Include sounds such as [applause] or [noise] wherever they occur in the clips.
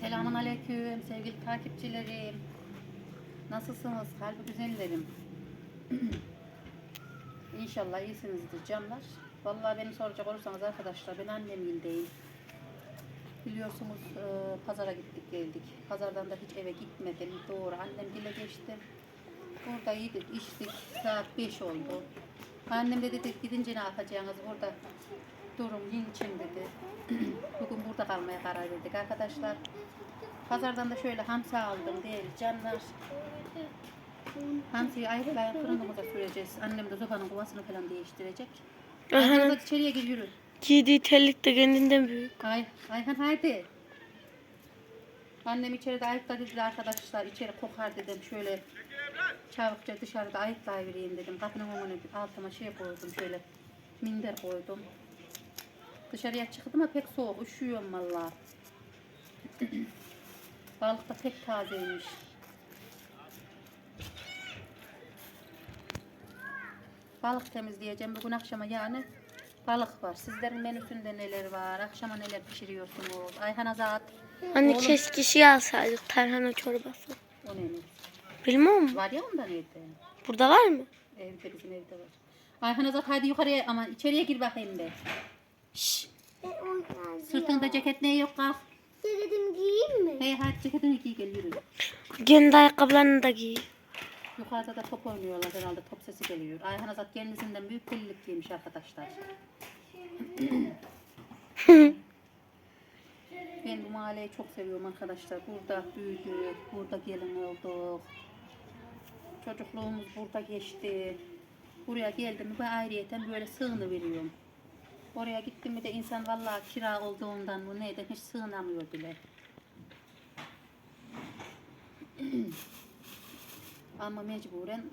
Selamun Aleyküm sevgili takipçilerim. Nasılsınız kalbi güzellerim? [clears throat] İnşallah iyisinizdir canlar. Vallahi beni soracak olursanız arkadaşlar ben annemgildeyim. Biliyorsunuz e, pazara gittik geldik. Pazardan da hiç eve gitmedim. Doğru annemgile geçtim. Burada yedik içtik. Saat 5 oldu. Annem de dedi gidince ne yapacaksınız burada durum yiyin için dedi. [clears throat] Bugün burada kalmaya karar verdik arkadaşlar. Pazardan da şöyle hamsi aldım değil canlar. Hamsiyi ayrı fırınımıza süreceğiz. Annem de sobanın kovasını falan değiştirecek. Ayhan içeriye gir yürü. Giydiği terlik de kendinden büyük. Ay, Ayhan haydi. Annem içeride ayıkla dedi arkadaşlar. içeri kokar dedim. Şöyle çabukça dışarıda ayıklayıvereyim dedim. Kapının önüne altıma şey koydum şöyle. Minder koydum. Dışarıya çıktım ama pek soğuk. Üşüyorum valla. [clears throat] Balık da pek tazeymiş. Balık temizleyeceğim bugün akşama yani. Balık var. Sizlerin menüsünde neler var? Akşama neler pişiriyorsunuz? Ayhan Azat. Anne Oğlum. keşke şey alsaydık tarhana çorbası. O ne? Bilmem Var ya ondan evde. Burada var mı? Evde bizim evde var. Ayhan Azat hadi yukarıya ama içeriye gir bakayım be. Şşş. Sırtında ceket ne yok kalk. Ceketim giyeyim mi? Hey hadi ceketini giy gel yürü. Kendi ayakkabılarını da giy. Yukarıda da top oynuyorlar herhalde top sesi geliyor. Ayhan Azat kendisinden büyük delilik giymiş arkadaşlar. [laughs] ben bu mahalleyi çok seviyorum arkadaşlar. Burada büyüdük, burada gelin olduk. Çocukluğumuz burada geçti. Buraya geldim mi ayrıyeten böyle sığını veriyorum. Oraya gittim mi de insan vallahi kira olduğundan mı neyden hiç sığınamıyor bile. [clears throat] Ama mecburen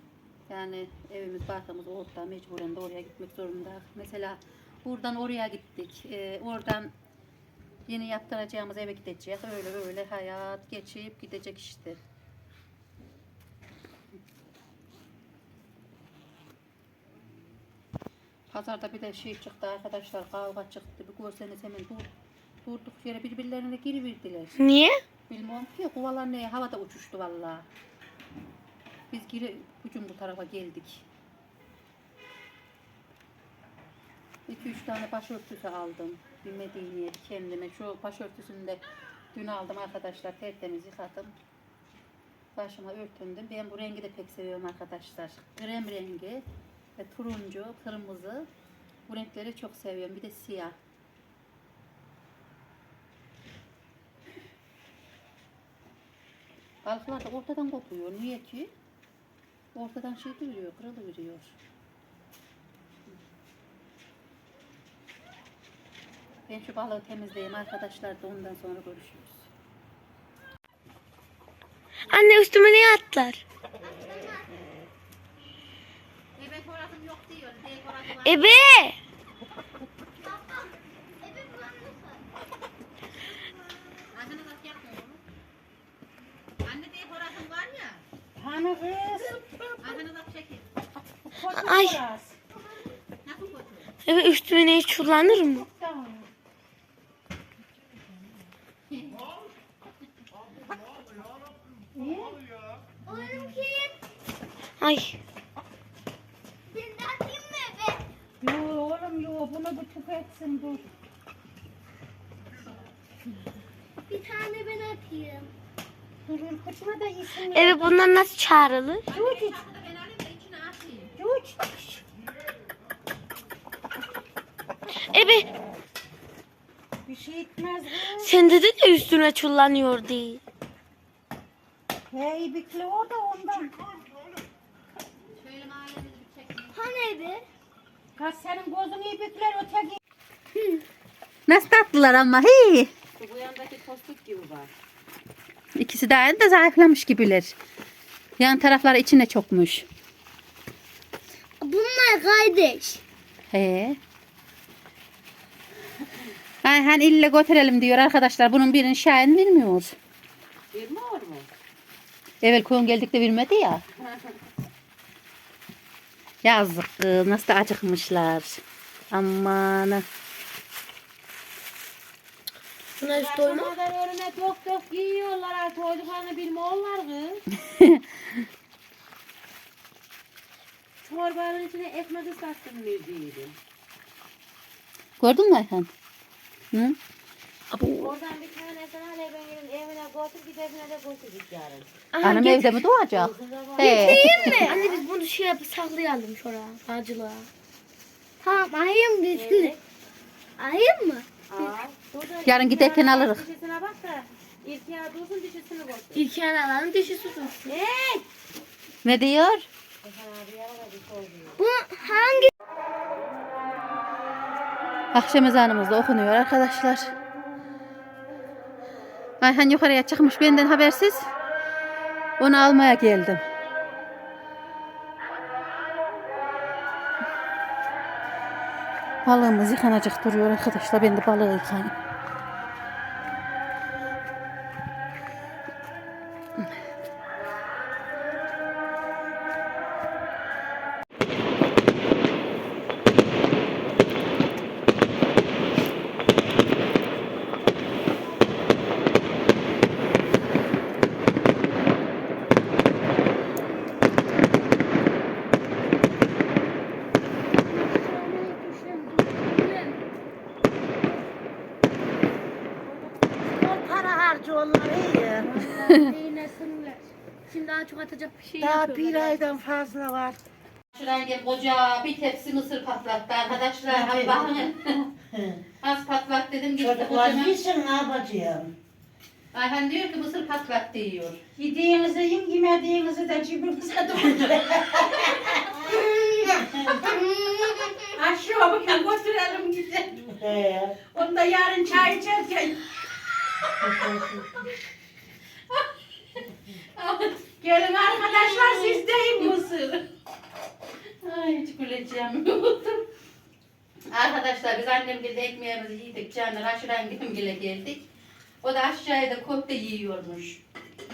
yani evimiz barkımız orada mecburen de oraya gitmek zorunda. Mesela buradan oraya gittik. Ee, oradan yeni yaptıracağımız eve gideceğiz. Öyle öyle hayat geçip gidecek işte. Pazarda bir de şey çıktı arkadaşlar kavga çıktı. Bir görseniz hemen dur, durduk yere birbirlerine giriverdiler. Niye? Bilmiyorum ki kovalar ne havada uçuştu vallahi. Biz geri ucun bu tarafa geldik. 2-3 tane başörtüsü aldım. Bir Medine'ye kendime. Şu başörtüsünü de dün aldım arkadaşlar. Tertemiz yıkadım. Başıma örtündüm. Ben bu rengi de pek seviyorum arkadaşlar. Krem rengi ve turuncu, kırmızı. Bu renkleri çok seviyorum. Bir de siyah. Balıklar da ortadan kopuyor. Niye ki? Ortadan şey duruyor, kırılıveriyor. Ben şu balığı temizleyeyim arkadaşlar da ondan sonra görüşürüz. Anne üstüme niye atlar? Evet orasım yok diyor. Değil orası var. Ebe! Anne nasıl yapmıyor onu? Anne değil orasım var ya. Hani kız? Ay. Ebe üstüme hiç kullanır mı? Ay. ben de atayım mı eve? Yo bunu bir tüketsin dur. Bir tane ben atayım. Dur ürkütme de iyisin. Ebe bunlar nasıl çağrılır? Cuç Ben alayım da içine atayım. cuç. Ebe Bir şey etmez kız. sen dedin ya üstüne çullanıyor diye. Hey bikli o da ondan. Şöyle mahallemizi bir çekin. Hani eve? Kız senin gözün iyi bikler öteki. Nasıl tatlılar ama hey. Bu yandaki tostuk gibi var. İkisi de aynı da zayıflamış gibiler. Yan tarafları içine çokmuş. Bunlar kardeş. He. Ayhan ille götürelim diyor arkadaşlar. Bunun birini Şahin bilmiyor. Bilmiyor mu? Evvel koyun geldik de bilmedi ya. [laughs] Yazık nasıl da acıkmışlar. Aman. Buna hiç doyma. Akşamlar önüne dok dok yiyorlar artık çocuklarını bilmiyorlar kız. [laughs] Çorbanın içine ekmek ıslattım müziğiydi. Gördün mü Ayhan? Hı? Oradan bir tane sana hele ben gelin evine götür bir evine de götürdük yarın. Annem evde mi doğacak? He. Anne biz bunu şey yapıp saklayalım şuraya. Bacılığa. Tamam ayım dedi. Ayım mı? Aa, dur da Yarın giderken İlkiyar alırız. Dişisine bak da İlkiyar dursun dişisini götür. İlk alalım dişi tutun. Hey! Ne diyor? Abi bir. Bu hangi? Akşam ezanımız da okunuyor arkadaşlar. Ayhan yukarıya çıkmış benden habersiz. Onu almaya geldim. Balığımız yıkanacak duruyor arkadaşlar. Ben de balığı yıkayayım. Fazla var. Şuraya gel koca bir tepsi mısır patlattı arkadaşlar. Hadi bakın. [laughs] Az patlat dedim gitti Çocuklar kocaman. yesin ne yapacağım? Ayhan diyor ki mısır patlat diyor. Yediğinizi yiyin, yemediğinizi de cebinize doldurun. [laughs] Aşağı bugün götürelim gidelim. He. Onu da yarın çay içerken. [laughs] Gelin arkadaşlar siz deyin mısır. Ay hiç güleceğim. Arkadaşlar biz annemle de ekmeğimizi yedik. Canlar aşağıdan gidimgile geldik. O da aşağıda köfte yiyormuş.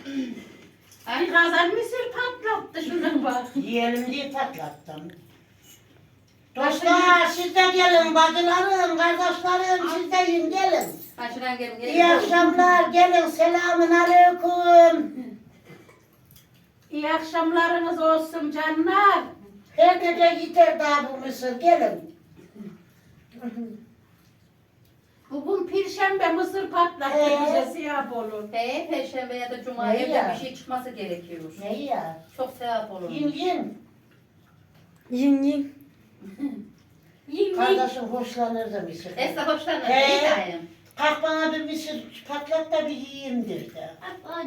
Bir Ay, kazan mısır patlattı şuna bak. Yiyelim diye patlattım. Dostlar siz de gelin, bacılarım, kardeşlerim siz de yiyin gelin. aşağıdan gelin İyi gelin. akşamlar, gelin. Selamun aleyküm. İyi akşamlarınız olsun canlar. Her gece yeter daha bu mısır, gelin. Bugün Perşembe mısır patlattı Ee? bize siyah olur. He, Perşembe ya da Cuma Ne evde ya? bir şey çıkması gerekiyor. Ne ya? Çok sevap olur. Yiyin yiyin. Yin yin. Kardeşim hoşlanır da mısır. Esra hoşlanır. He. iyi dayım. Kalk bana bir mısır patlat da bir yiyeyim dedi.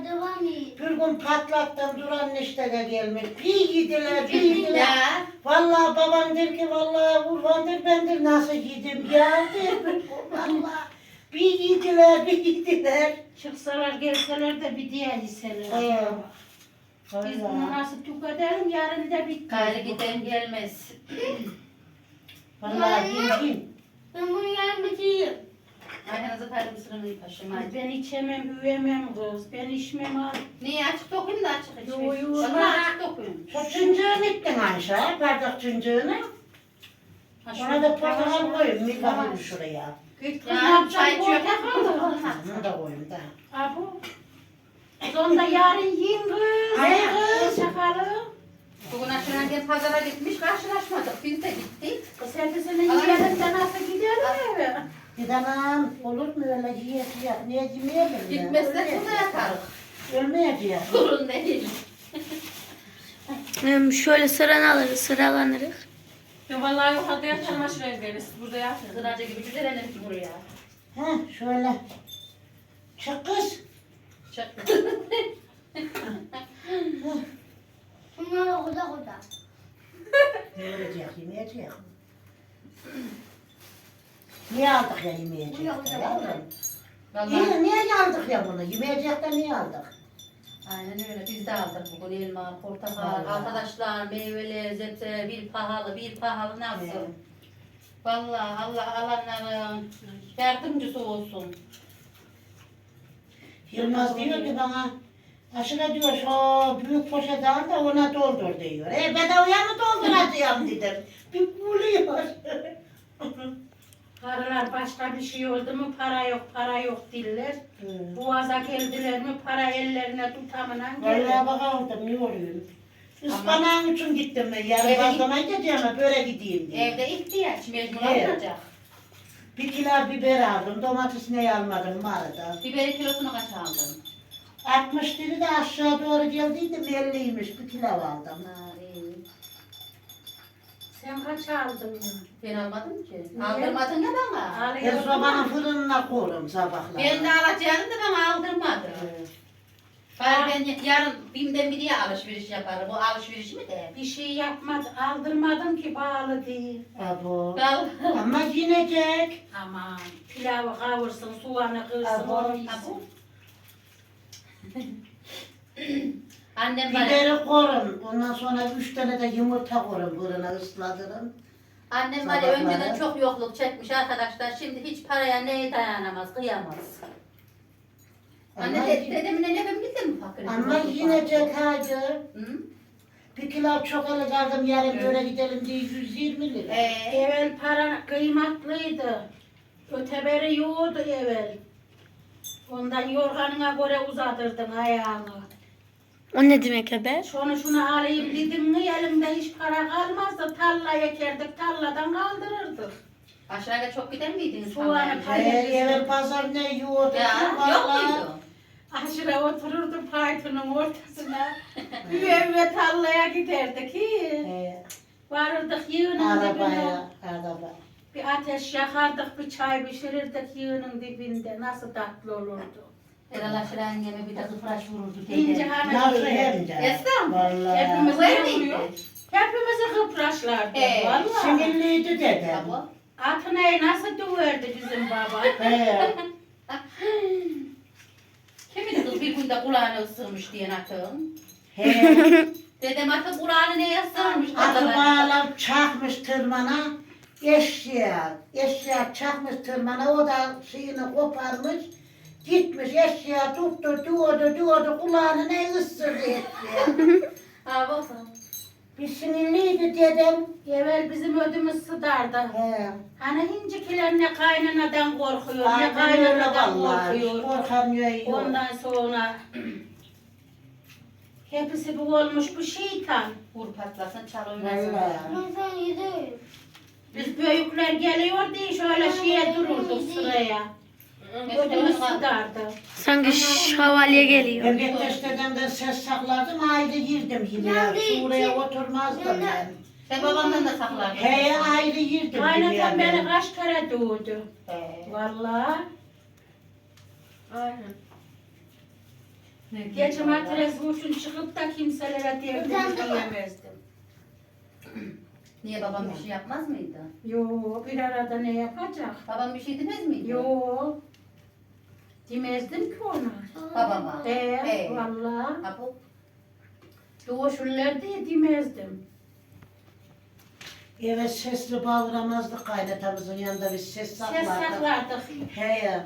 Devam et. Bir gün patlattım duran işte de gelmiş. Bir yediler, bir yediler. Vallahi babam der ki vallahi Urfan'dır bendir nasıl yedim ya der. [laughs] Vallahi bir yediler, bir yediler. Çıksalar gelseler de bir diğer liseler. Biz bunu nasıl tüketelim yarın da bitti. Gayrı giden gelmez. Vallahi yiyeyim. Ben bunu yarın bitireyim. Ayhan'ı zaten mısırını yıkaşım. Ay, Ben içemem, üyemem kız. Ben içmem ha. Niye açık dokuyayım da açık içeyim. Yo, yo. Vallahi açık dokuyayım. Şu tüncüğünü ettin Ayşe, bardak tüncüğünü. Ona da portakal koyun, bakayım şuraya. Git kız ne içiyor. Portakal. Bunu da koyun da. Abu. Sonunda yarın yiyin kız. Ay, kız. Şakalı. Bugün aşağıdan gel pazara gitmiş karşılaşmadık. Biz de gittik. Kız hepsini yiyelim de nasıl gidelim tanem olur mu öyle yiyeceğiz? Niye yemeyelim de? Gitmezsek burada yatarız. Ölmeyeceğiz. Sorun [laughs] değil. Hem şöyle sıran alırız, sıralanırız. Ya vallahi yukarıda yat çamaşır evleriz. Burada yatın. Kıracı gibi güzellenir ki buraya. Heh şöyle. Çık kız. Çok [laughs] Bunlar da koda koda. Yiyecek, yemeyecek. Niye aldık ya yemeyecek yavrum? Vallahi Niye, niye aldık ya bunu? Yemeyecek de niye aldık? aynen öyle. Biz de aldık bugün elma, portakal, Vallahi. arkadaşlar meyveler, zepse bir pahalı, bir pahalı nasıl? Evet. Vallahi Allah alanların yardımcısı olsun. Yılmaz diyor ki bana, aşına diyor şu büyük poşet al da ona doldur diyor. E bedavaya mı dolduracağım dedim. Bir buluyor. [laughs] Karılar başka bir şey oldu mu para yok para yok diller. Boğaza geldiler mi para ellerine gelir. Vallahi bakalım ne oluyor. Ispanağın için gittim ben. Yarın Eve bazlama gideceğim böyle gideyim diye. Evde ihtiyaç mecbur Evet. alınacak. Bir kilo biber aldım. Domates ne almadım mağarada. Biberi kilosunu kaç aldın? 60 lira da aşağı doğru geldiydim 50'ymiş. Bir kilo aldım. Ha. Sen kaç aldın ya? Ben almadım ki. Aldırmadın ya bana. Ben Alıyordun sobanın mu? fırınına koydum sabahlar. Ben de alacaktım da bana aldırmadı. Bari ben yarın BİM'den biriye alışveriş yaparım. O alışveriş mi de? Bir şey yapmadı, aldırmadım ki bağlı değil. Abo. Ama yinecek. Aman pilavı kavursun, soğanı kırsın, Abo. Abo. [laughs] Annem var. Biberi korum. Ondan sonra üç tane de yumurta korum. Fırına ıslatırım. Annem Sabahları. önceden çok yokluk çekmiş arkadaşlar. Şimdi hiç paraya neye dayanamaz, kıyamaz. Anne Ama, de, dedemin ne ben bildim mi fakir? ama yinecek hacı. Hı? Bir kilo çok ele kaldım yarın böyle gidelim diye 120 lira. Ee, Evvel para kıymatlıydı. Öteberi yoğurdu evvel. Ondan yorganına göre uzatırdın ayağını. O ne demek ebe? Şunu şunu alayım dedim mi elimde hiç para kalmazdı. Tarla ekerdik, tarladan kaldırırdık. aşağıya çok gider miydiniz? Soğanı Hamle? pay- Ee, evvel pazar ne yoğurdu. Ya yok muydu? Aşırı otururdu paytonun ortasına. [laughs] Bir eve tarlaya giderdik. Hi. Ee, Varırdık yığının dibine. arabaya, araba. Bir ateş yakardık, bir çay pişirirdik yığının dibinde. Nasıl tatlı olurdu. Aşağıya yeme bir de kıpraş vururdu. İnce teyze. hani Nasıl hem de. Esnaf. Vallahi. Hepimiz ne miydi? oluyor? Hepimizi kıpraşlardı. Ee, Vallahi. Sinirliydi dedem. Abo. Atınayı nasıl döverdi bizim baba? He. [laughs] Kimidi kız bir günde kulağını ısırmış diyen atın. He. [laughs] Dedem atı kulağını neye ısırmış? Atı bağlam çakmış tırmana. Eşya, eşya çakmış tırmana, o da şeyini koparmış. Gitmiş eşya tuttu, diyordu, diyordu, kulağını ne ısırdı eşya. [laughs] Ha bakalım. Bir sinirliydi dedem. Evvel bizim ödümüz sıdardı. He. Hani hincikiler ne kaynanadan korkuyor, ne Aynen öyle kaynanadan vallahi. korkuyor. Korkan yok. Ondan sonra [clears throat] hepsi bu olmuş bu şeytan. Vur patlasın çal oynasın. Vallahi. Ben. Biz büyükler geliyor diye şöyle şeye dururduk sıraya. Ödümüz. Sanki şövalye geliyor. Ben Bektaş dedemden ses saklardım, ayrı girdim yine. Şuraya oturmazdım ben. Sen babamdan da saklardın. He ayrı girdim Kaynatan beni ben. kaç kere doğdu. He. Vallahi. Aynen. Ne Geçen matres uçun çıkıp da kimselere diyemezdim. diyemezdim. [clears throat] Niye babam bir şey yapmaz mıydı? Yo bir arada ne yapacak? Babam bir şey demez miydi? Yo. Demezdim ki ona. Babama. Ee, He. vallahi. Ha bu. Doğuşurlar diye demezdim. Evet sesli bağıramazdık kaynatamızın yanında biz ses Ses saklardık. saklardık. He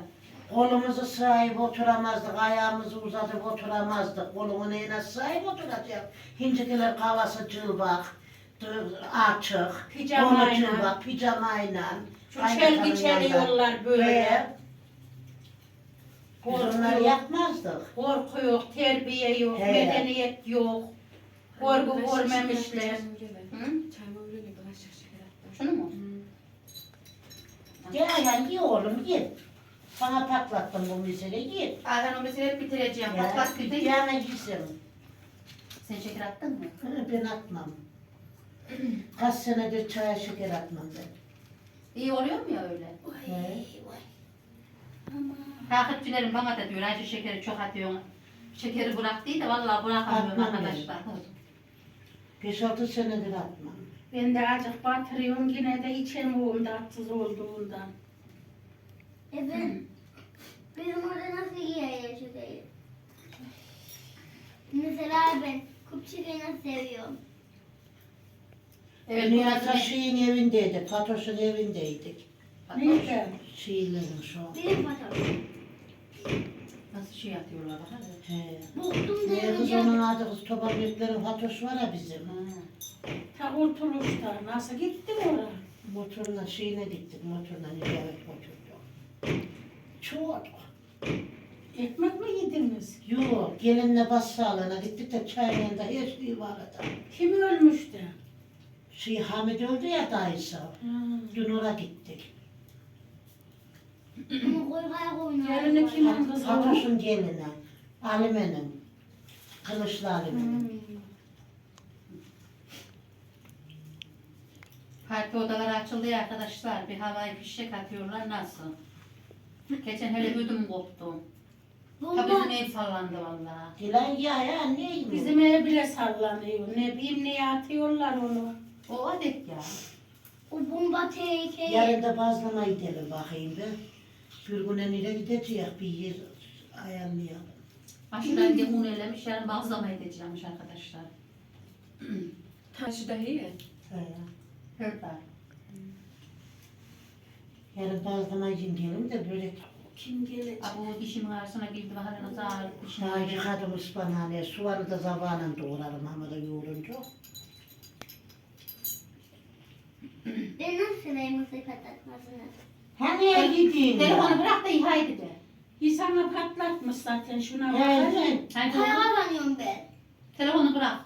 kolumuzu sahip oturamazdık, ayağımızı uzatıp oturamazdık. Kolumu neyine sahip oturacak? Hincikiler kavası cılbak, dı- açık, Pijamayla. kolu cılbak, pijamayla. Şu Kaynatamın çelgi yanında. çeliyorlar böyle. He. Biz onları Korku yok, yapmazdık. korku yok, terbiye yok, He. medeniyet yok. Korku görmemişler. Hı? Çayımı öyle gibi aşağı şeker attım. Şunu mu? Gel ayağın oğlum ye. Sana patlattım bu meseleyi ye. Ayhan o meseleyi bitireceğim. Ya, Patlat bir bir tane gitsin. Sen şeker attın mı? Hı, Ben atmam. Kaç senedir çaya şeker atmam ben. İyi oluyor mu ya öyle? He. Takipçilerim bana da diyor Ayşe şekeri çok atıyorsun. Şekeri bırak değil de vallahi bırakamıyorum Atmam arkadaşlar. 5-6 senedir atmam. Ben de acık batırıyorum yine de içemiyorum tatsız olduğundan. Evet. Bizim orada nasıl yer yaşadayım? Mesela ben kupçuğu nasıl seviyorum? Evet Dünya burası Taşı'nın evindeydik, Fatoş'un evindeydik. Neyse. Şeylerin şu. Benim fotoğrafım. Nasıl şey yapıyorlar bak hadi. He. Boktum Ne kız onun adı kız Topa Büyüklerin Fatoş var ya bizim. Ha. Ta kurtuluşta nasıl gitti oraya? Motorla şeyine gittik. Motorla evet motorla. Çok. Ekmek mi yediniz? Yok gelinle bas sağlığına gittik de çay yanında her şey vardı. Kim ölmüştü? Şey Hamid öldü ya dayısı. Dün oraya gittik. Bunu koy kaya koyun. Gelini kimin kızı? Fatoş'un gelini. Alime'nin. Kılıçlı Alime'nin. Hmm. Parti odaları açıldı ya arkadaşlar. Bir havai fişek atıyorlar nasıl? Geçen hele ödüm koptu. Ha bizim ev sallandı vallahi. Dilan ya ya neymiş? Bizim ev bile sallanıyor. Ne bileyim neye atıyorlar onu. O adet ya. O bomba tehlikeli. Yarın da bazlama gidelim bakayım be. Bir gün nereye gideceğiz bir yer ayarlayalım. Aşuran diye un elemiş yarın bazlama edeceğimmiş arkadaşlar. Taşı da iyi. He. Hırda. Yarın bazlama için gelin de böyle Kim gelecek? Bu dişimin arasına girdi ağrıp dişim Şuna yıkadım ıspanağını, soğanı da zabağına doğrarım ama da yoğurunca. Seveyim mısır patlatmasını? Hani gideyim Telefonu bırak da ihya de. İnsanla patlatmış zaten şuna bak. He, hele. Hani Para kazanıyorum ben. telefonu bırak.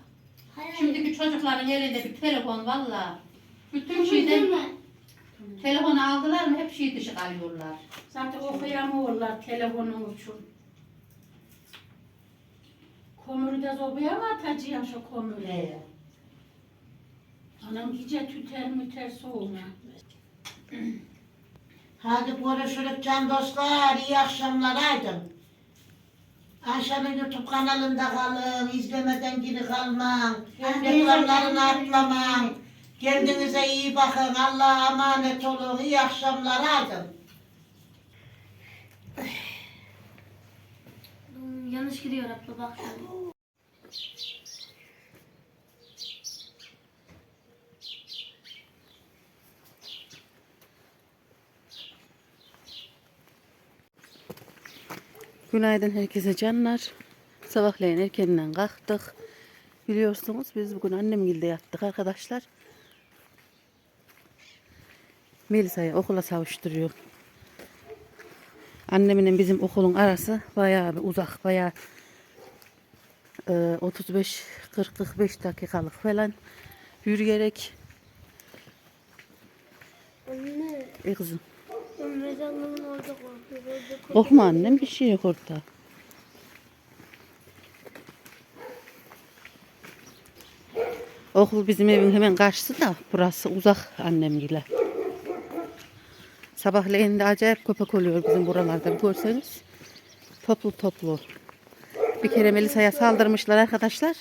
Hayır. Şimdiki çocukların elinde bir telefon valla. Bütün Şeyden telefonu aldılar mı hep şey dışı kalıyorlar. Zaten okuyamıyorlar telefonun için. Kömürü de sobaya mı atacağım şu kömürü? He. Anam gece tüter müter soğuna. [clears throat] Hadi görüşürüz can dostlar, iyi akşamlar aydın. Ayşe'nin YouTube kanalında kalın, izlemeden geri kalmayın. Reklamlarını atlamayın. Kendinize iyi bakın, Allah'a emanet olun, iyi akşamlar. Hmm, Yanlış gidiyor abla bak Günaydın herkese canlar. Sabahleyin erkenden kalktık. Biliyorsunuz biz bugün annemgilde yattık arkadaşlar. Melisa'yı okula savuşturuyor. Annemin bizim okulun arası bayağı bir uzak, bayağı e, 35-40-45 dakikalık falan yürüyerek. Anne, E kızım, mezarlığın orada korkma annem bir şey yok orada. Okul bizim evin hemen karşısı da burası uzak annemgile. Sabahleyin de acayip köpek oluyor bizim buralarda görseniz. Toplu toplu. Bir kere Melisa'ya saldırmışlar arkadaşlar.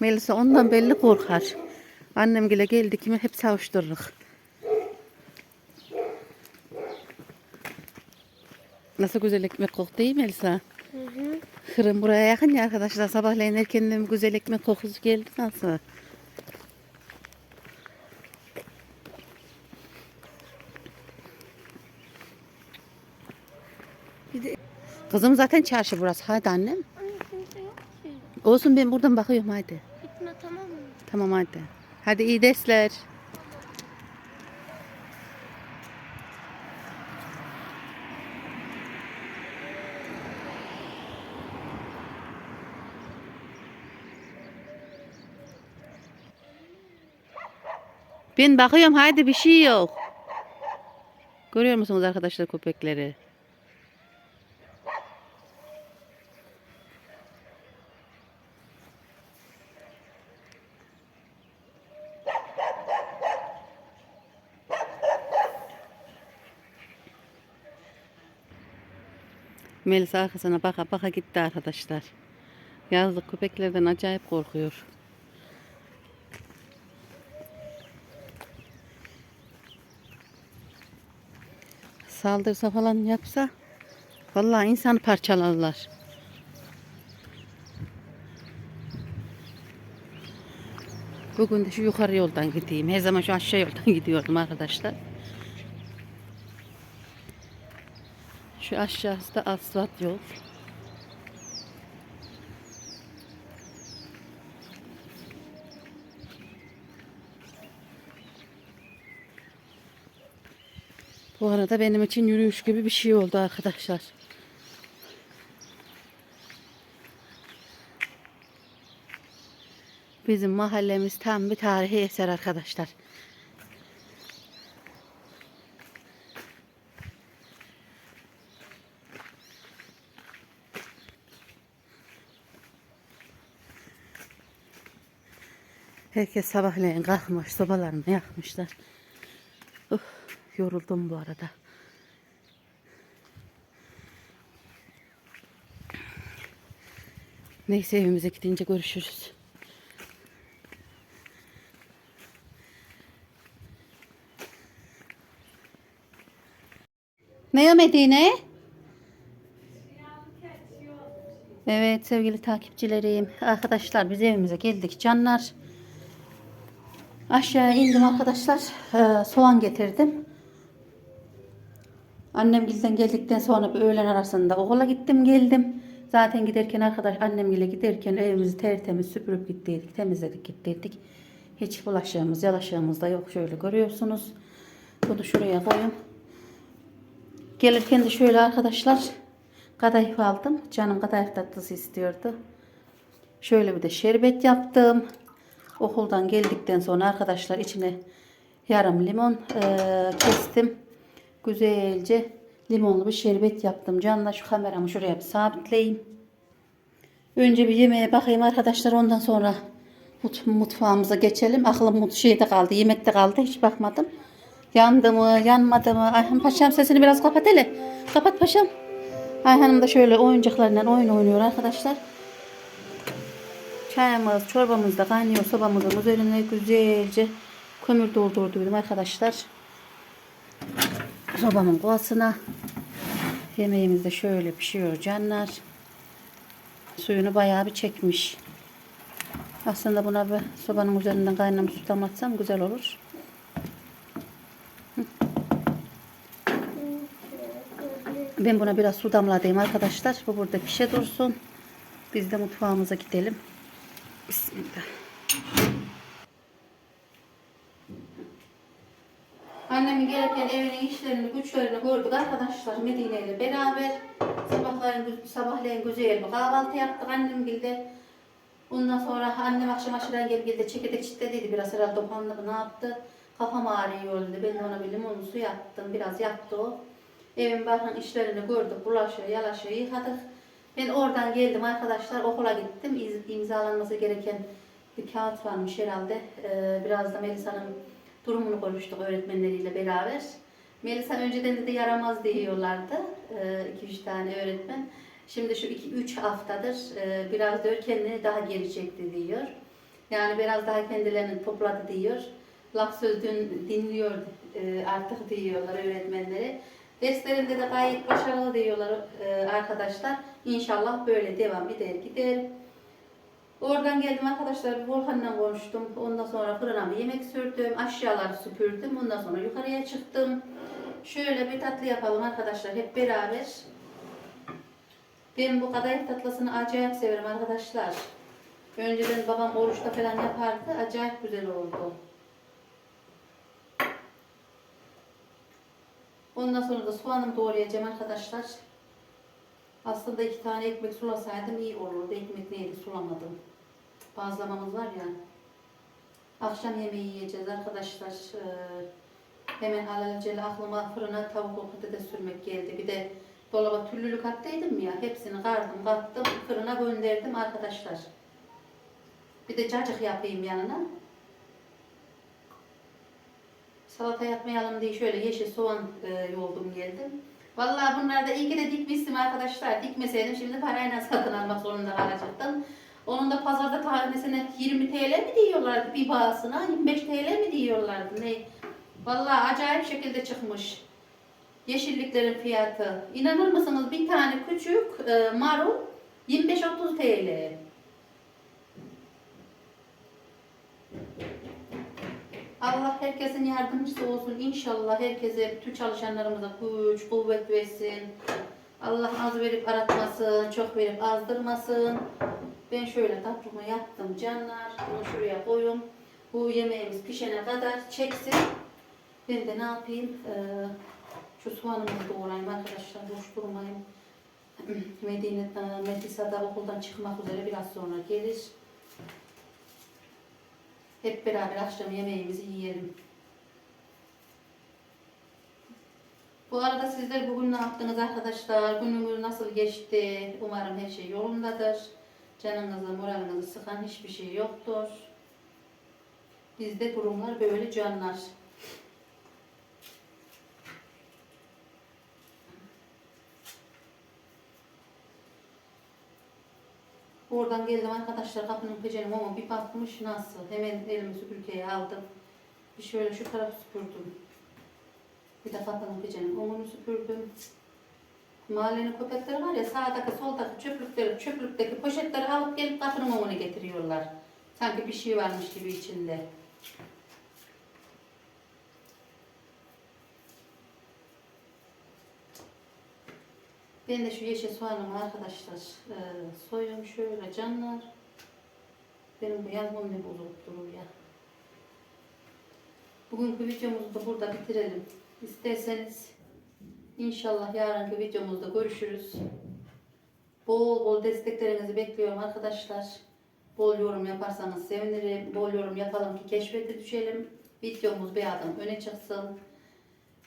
Melisa ondan belli korkar. Annemgile geldik mi hep savuştururuz. Nasıl güzel ekmek koktu değil mi Melisa? Hı hı. Fırın buraya yakın ya arkadaşlar. Sabahleyin erkenden güzel ekmek kokusu geldi nasıl? Kızım zaten çarşı burası. Hadi annem. Olsun ben buradan bakıyorum hadi. Gitme tamam mı? Tamam hadi. Hadi iyi dersler. Ben bakıyorum hadi bir şey yok. Görüyor musunuz arkadaşlar köpekleri? Melisa arkasına baka baka gitti arkadaşlar. Yazlık köpeklerden acayip korkuyor. Saldırsa falan yapsa vallahi insanı parçalarlar. Bugün de şu yukarı yoldan gideyim. Her zaman şu aşağı yoldan [laughs] gidiyordum arkadaşlar. Şu aşağısı da asfalt yol. Arada benim için yürüyüş gibi bir şey oldu arkadaşlar. Bizim mahallemiz tam bir tarihi eser arkadaşlar. Herkes sabahleyin kalkmış, sobalarını yakmışlar. Yoruldum bu arada. Neyse evimize gidince görüşürüz. Ne Medine? Evet sevgili takipçilerim, arkadaşlar biz evimize geldik canlar. Aşağı indim arkadaşlar. Ee, soğan getirdim. Annem gilden geldikten sonra bir öğlen arasında okula gittim geldim. Zaten giderken arkadaş annem ile giderken evimizi tertemiz süpürüp gittiydik. Temizledik gittiydik. Hiç bulaşığımız yalaşığımız da yok. Şöyle görüyorsunuz. Bunu şuraya koyun. Gelirken de şöyle arkadaşlar kadayıf aldım. Canım kadayıf tatlısı istiyordu. Şöyle bir de şerbet yaptım. Okuldan geldikten sonra arkadaşlar içine yarım limon eee, kestim. Güzelce limonlu bir şerbet yaptım. Canla şu kameramı şuraya bir sabitleyeyim. Önce bir yemeğe bakayım arkadaşlar. Ondan sonra mut- mutfağımıza geçelim. Aklım mut şeyde kaldı. Yemekte kaldı. Hiç bakmadım. Yandı mı, yanmadı mı? Ayhan Paşam sesini biraz kapat hele. Kapat Paşam. Ayhan'ım da şöyle oyuncaklarla oyun oynuyor arkadaşlar. Çayımız, çorbamız da kaynıyor sobamızın üzerine güzelce kömür doldurduydum arkadaşlar. Sobamın kovasına yemeğimiz de şöyle pişiyor canlar. Suyunu bayağı bir çekmiş. Aslında buna bir sobanın üzerinden kaynamış su damatsam güzel olur. Ben buna biraz su damladayım arkadaşlar. Bu burada pişe dursun. Biz de mutfağımıza gidelim. Bismillah. Annemin gelirken evinin işlerini, güçlerini gördük arkadaşlar Medine ile beraber. Sabahleyin, sabahleyin güzel bir kahvaltı yaptık annem de. Ondan sonra annem akşam aşırıdan gelip geldi çekirdek çitlediydi biraz herhalde topanlı ne yaptı. Kafam ağrıyor dedi. Ben de ona bir limonlu su yaptım. Biraz yattı o. Evin bakın işlerini gördük. Bulaşığı, yalaşığı yıkadık. Ben oradan geldim arkadaşlar okula gittim. İz- imzalanması gereken bir kağıt varmış herhalde. Ee, biraz da Melisa'nın durumunu konuştuk öğretmenleriyle beraber. Melisa önceden de yaramaz diyorlardı. 2-3 tane öğretmen. Şimdi şu 2-3 haftadır e, biraz diyor kendini daha geri çekti diyor. Yani biraz daha kendilerini topladı diyor. Laf söz din- dinliyor e, artık diyorlar öğretmenleri. Derslerinde de gayet başarılı diyorlar e, arkadaşlar. İnşallah böyle devam eder gider. Oradan geldim arkadaşlar Volkan'la konuştum. Ondan sonra fırına bir yemek sürdüm. Aşağıları süpürdüm. Ondan sonra yukarıya çıktım. Şöyle bir tatlı yapalım arkadaşlar hep beraber. Ben bu kadayıf tatlısını acayip severim arkadaşlar. Önceden babam oruçta falan yapardı. Acayip güzel oldu. Ondan sonra da soğanımı doğrayacağım arkadaşlar. Aslında iki tane ekmek sulasaydım iyi olurdu. Ekmek neydi sulamadım. Bazlamamız var ya. Akşam yemeği yiyeceğiz arkadaşlar. Ee, hemen alelacele aklıma fırına tavuk patates sürmek geldi. Bir de dolaba tüllülük attıydım ya. Hepsini kardım kattım. Fırına gönderdim arkadaşlar. Bir de cacık yapayım yanına. Salata yapmayalım diye şöyle yeşil soğan e, yoldum geldim. Vallahi bunlar da iyi ki de dikmiştim arkadaşlar. Dikmeseydim şimdi parayla satın almak zorunda kalacaktım. Onun da pazarda tanesine 20 TL mi diyorlardı bir bağısına, 25 TL mi diyorlardı ne? Vallahi acayip şekilde çıkmış. Yeşilliklerin fiyatı. İnanır mısınız bir tane küçük e, marul 25-30 TL. Allah herkesin yardımcısı olsun. İnşallah herkese, bütün çalışanlarımıza güç, kuvvet versin. Allah az verip aratmasın, çok verip azdırmasın. Ben şöyle tatlımı yaptım canlar. Bunu şuraya koyun. Bu yemeğimiz pişene kadar çeksin. Ben de ne yapayım? Ee, soğanımızı doğrayayım arkadaşlar. Boş durmayın. [clears throat] Medine, e, Metisa da okuldan çıkmak üzere biraz sonra gelir. Hep beraber akşam yemeğimizi yiyelim. Bu arada sizler bugün ne yaptınız arkadaşlar? Günümüz nasıl geçti? Umarım her şey yolundadır. Canınızı, moralinizi sıkan hiçbir şey yoktur. Bizde durumlar böyle canlar. Oradan geldim arkadaşlar kapının pecerem ama bir bakmış nasıl. Hemen elimi süpürgeye aldım. Bir şöyle şu tarafı süpürdüm. Bir de kapının pecerem onu süpürdüm. Mahallenin köpekleri var ya sağdaki soldaki çöplükleri, çöplükteki poşetleri alıp gelip kapının önüne getiriyorlar. Sanki bir şey varmış gibi içinde. Ben de şu yeşil soğanımı arkadaşlar e, soyuyorum şöyle canlar. Benim bu yazmam ne bozulup durur ya. Bugünkü videomuzu da burada bitirelim. İsterseniz inşallah yarınki videomuzda görüşürüz. Bol bol desteklerinizi bekliyorum arkadaşlar. Bol yorum yaparsanız sevinirim. Bol yorum yapalım ki keşfete düşelim. Videomuz bir adım öne çıksın.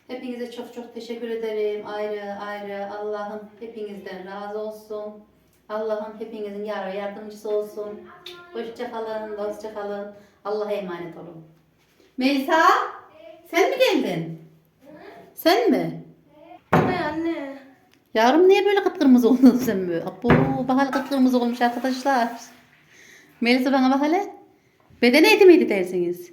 Hepinize çok çok teşekkür ederim. Ayrı ayrı Allah'ım hepinizden razı olsun. Allah'ım hepinizin yar ve yardımcısı olsun. Hoşça kalın, dostça kalın. Allah'a emanet olun. Melisa, sen mi geldin? Sen mi? Anne. Yavrum niye böyle kıpkırmızı oldun sen böyle? Abo, bak hele kıpkırmızı olmuş arkadaşlar. Melisa bana bak hele. Beden eğitimi miydi dersiniz?